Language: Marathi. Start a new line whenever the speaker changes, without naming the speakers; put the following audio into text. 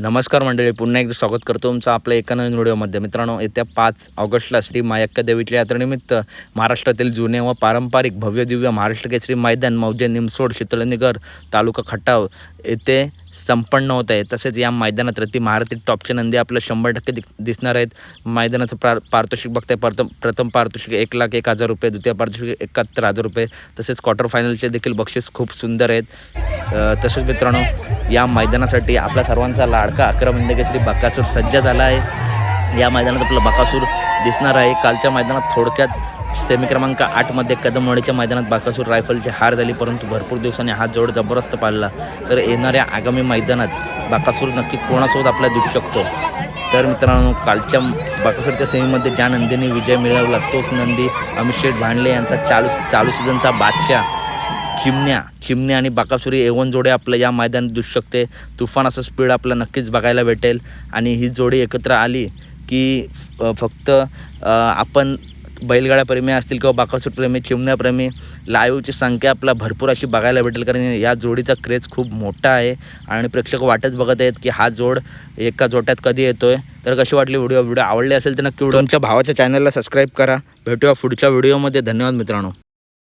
नमस्कार मंडळी पुन्हा एकदा स्वागत करतो तुमचं आपल्या एका नवीन व्हिडिओमध्ये. मित्रांनो येत्या पाच ऑगस्टला श्री मायक्का देवीच्या यात्रेनिमित्त महाराष्ट्रातील जुने व पारंपरिक भव्य दिव्य महाराष्ट्र केसरी मैदान मौजे निमसोड शीतलनगर तालुका खटाव येथे संपन्न होत आहे. तसेच या मैदानात रती महारथी टॉपचे नंदी आपलं शंभर टक्के दि दिसणार आहेत. मैदानाचं प्रा पारितोषिक बघताय. प्रथम प्रथम पारितोषिक एक लाख एक हजार रुपये द्वितीय पारितोषिक एकाहत्तर हजार रुपये. तसेच क्वार्टर फायनलचे देखील बक्षीस खूप सुंदर आहेत. तसेच मित्रांनो या मैदानासाठी आपल्या सर्वांचा लाडका अकरा केसरी बकासूर सज्ज झाला आहे. या मैदानात आपला बकासूर दिसणार आहे. कालच्या मैदानात थोडक्यात सेमी क्रमांक आठमध्ये कदमवाडीच्या मैदानात बाकासूर रायफलची हार झाली परंतु भरपूर दिवसांनी हा जोड जबरदस्त पाळला. तर येणाऱ्या आगामी मैदानात बाकासूर नक्की कोणासोबत आपला दिसू शकतो? तर मित्रांनो कालच्या बाकासूरच्या सेमीमध्ये ज्या नंदीने विजय मिळवला तोच नंदी अमित शेठ भांडले यांचा चालू चालू सीझनचा बादशाह चिमण्या चिमण्या आणि बाकासुरी एवन जोडे आपलं या मैदानात दिसू शकते. तुफान असं स्पीड आपल्याला नक्कीच बघायला भेटेल. आणि ही जोडी एकत्र आली की फक्त आपण बैलगाड्याप्रेमी असतील किंवा बाकासूरप्रेमी चिमण्याप्रेमी लाईव्हची संख्या आपला भरपूर अशी बघायला भेटेल. कारण या जोडीचा क्रेज खूप मोठा आहे. आणि प्रेक्षक वाटच बघत आहेत की हा जोड एका जोट्यात कधी येतोय. तर कशी वाटली व्हिडिओ व्हिडिओ आवडली असेल तर नक्की व्हिडिओ तुमच्या भावाच्या चॅनलला सबस्क्राईब करा. भेटूया पुढच्या व्हिडिओमध्ये धन्यवाद मित्रांनो.